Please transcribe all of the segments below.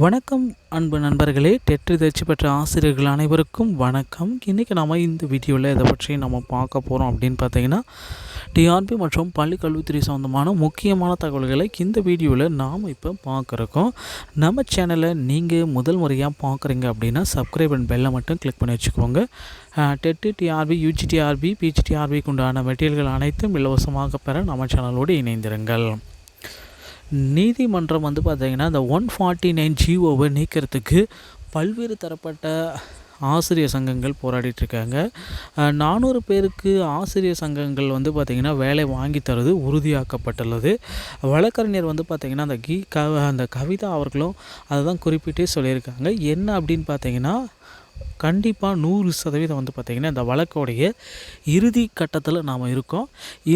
வணக்கம் அன்பு நண்பர்களே. டெட்டு தேர்ச்சி பெற்ற ஆசிரியர்கள் அனைவருக்கும் வணக்கம். இன்றைக்கி நம்ம இந்த வீடியோவில் எதை பற்றி நம்ம பார்க்க போகிறோம் அப்படின்னு பார்த்தீங்கன்னா டிஆர்பி மற்றும் பள்ளி கல்வித்துறை சம்மந்தமான முக்கியமான தகவல்களை இந்த வீடியோவில் நாம் இப்போ பார்க்குறோம். நம்ம சேனலை நீங்கள் முதல் முறையாக பார்க்குறீங்க அப்படின்னா சப்ஸ்கிரைப் அண்ட் பெல்லை மட்டும் கிளிக் பண்ணி வச்சுக்கோங்க. டெட்டு டிஆர்பி யூஜிடிஆர்பி பிஜிடிஆர்பிக்கு உண்டான மெட்டீரியல்கள் அனைத்தும் இலவசமாக பெற நம்ம சேனலோடு இணைந்திருங்கள். நீதிமன்றம் வந்து பார்த்திங்கன்னா இந்த ஒன் ஃபார்ட்டி நைன் ஜிஓவை நீக்கிறதுக்கு பல்வேறு தரப்பட்ட ஆசிரியர் சங்கங்கள் போராடிட்டுருக்காங்க. நானூறு பேருக்கு ஆசிரியர் சங்கங்கள் வந்து பார்த்திங்கன்னா வேலை வாங்கி தரது உறுதியாக்கப்பட்டுள்ளது. வழக்கறிஞர் வந்து பார்த்திங்கன்னா அந்த கீ க அந்த கவிதா அவர்களும் அதை தான் குறிப்பிட்டே சொல்லியிருக்காங்க. என்ன அப்படின்னு பார்த்தீங்கன்னா கண்டிப்பாக நூறு சதவீதம் வந்து பார்த்திங்கன்னா இந்த வழக்கோடைய இறுதி கட்டத்தில் நாம் இருக்கோம்.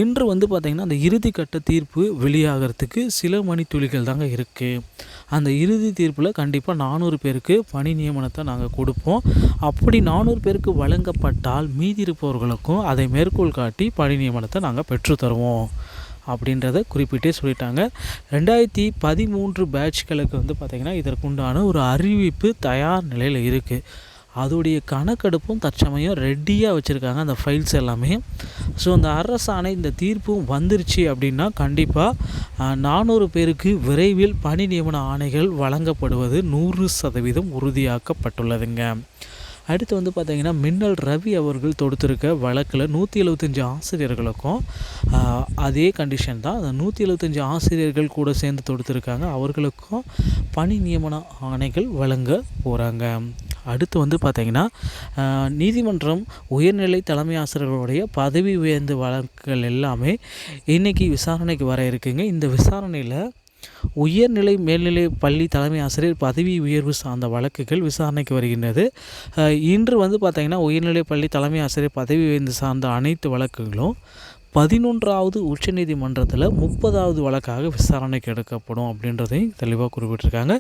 இன்று வந்து பார்த்திங்கன்னா அந்த இறுதி கட்ட தீர்ப்பு வெளியாகிறதுக்கு சில மணித்துளிகள் தாங்க இருக்குது அந்த இறுதி தீர்ப்பில் கண்டிப்பாக நானூறு பேருக்கு பணி நியமனத்தை நாங்கள் கொடுப்போம். அப்படி நானூறு பேருக்கு வழங்கப்பட்டால் மீதி இருப்பவர்களுக்கும் அதை மேற்கோள் காட்டி பணி நியமனத்தை நாங்கள் பெற்றுத்தருவோம் அப்படின்றத குறிப்பிட்டே சொல்லிட்டாங்க. ரெண்டாயிரத்தி பதிமூன்று பேட்ச்களுக்கு வந்து பார்த்திங்கன்னா இதற்குண்டான ஒரு அறிவிப்பு தயார் நிலையில் இருக்குது அதோடைய கணக்கெடுப்பும் தற்சமயம் ரெடியாக வச்சுருக்காங்க அந்த ஃபைல்ஸ் எல்லாமே. ஸோ அந்த அரசாணை இந்த தீர்ப்பும் வந்துருச்சு அப்படின்னா கண்டிப்பாக நானூறு பேருக்கு விரைவில் பணி நியமன ஆணைகள் வழங்கப்படுவது நூறு சதவீதம் உறுதியாக்கப்பட்டுள்ளதுங்க. அடுத்து வந்து பார்த்திங்கன்னா மின்னல் ரவி அவர்கள் தொடுத்திருக்க வழக்கில் நூற்றி எழுபத்தஞ்சி ஆசிரியர்களுக்கும் அதே கண்டிஷன் தான். அந்த நூற்றி எழுபத்தஞ்சி ஆசிரியர்கள் கூட சேர்ந்து தொடுத்திருக்காங்க. அவர்களுக்கும் பணி நியமன ஆணைகள் வழங்க போகிறாங்க அடுத்து வந்து பார்த்திங்கன்னா நீதிமன்றம் உயர்நிலை தலைமை ஆசிரியர்களுடைய பதவி உயர்ந்த வழக்குகள் எல்லாமே இன்றைக்கி விசாரணைக்கு வர இருக்குங்க. இந்த விசாரணையில் உயர்நிலை மேல்நிலை பள்ளி தலைமை ஆசிரியர் பதவி உயர்வு சார்ந்த வழக்குகள் விசாரணைக்கு வருகின்றது. இன்று வந்து பார்த்திங்கன்னா உயர்நிலை பள்ளி தலைமை ஆசிரியர் பதவி உயர்ந்து சார்ந்த அனைத்து வழக்குகளும் பதினொன்றாவது உச்சநீதிமன்றத்தில் முப்பதாவது வழக்காக விசாரணைக்கு எடுக்கப்படும் அப்படின்றதையும் தெளிவாக குறிப்பிட்டிருக்காங்க.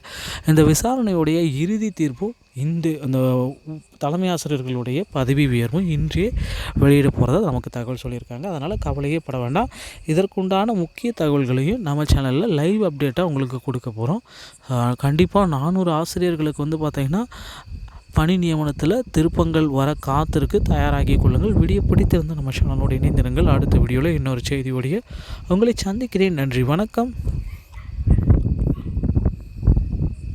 இந்த விசாரணையுடைய இறுதி தீர்ப்பும் இந்த அந்த தலைமை ஆசிரியர்களுடைய பதவி உயர்வும் இன்றே வெளியிட போகிறதா நமக்கு தகவல் சொல்லியிருக்காங்க. அதனால் கவலையே பட வேண்டாம். இதற்குண்டான முக்கிய தகவல்களையும் நம்ம சேனலில் லைவ் அப்டேட்டாக உங்களுக்கு கொடுக்க போகிறோம் கண்டிப்பாக நானூறு ஆசிரியர்களுக்கு வந்து பார்த்திங்கன்னா பணி நியமனத்தில் திருப்பங்கள் வர காத்திருக்கு. தயாராகி கொள்ளுங்கள். வீடியோ பிடித்திருந்த நம்ம சேனலோடு இணைந்திருங்கள். அடுத்த வீடியோவில் இன்னொரு செய்தியோடைய உங்களை சந்திக்கிறேன். நன்றி. வணக்கம்.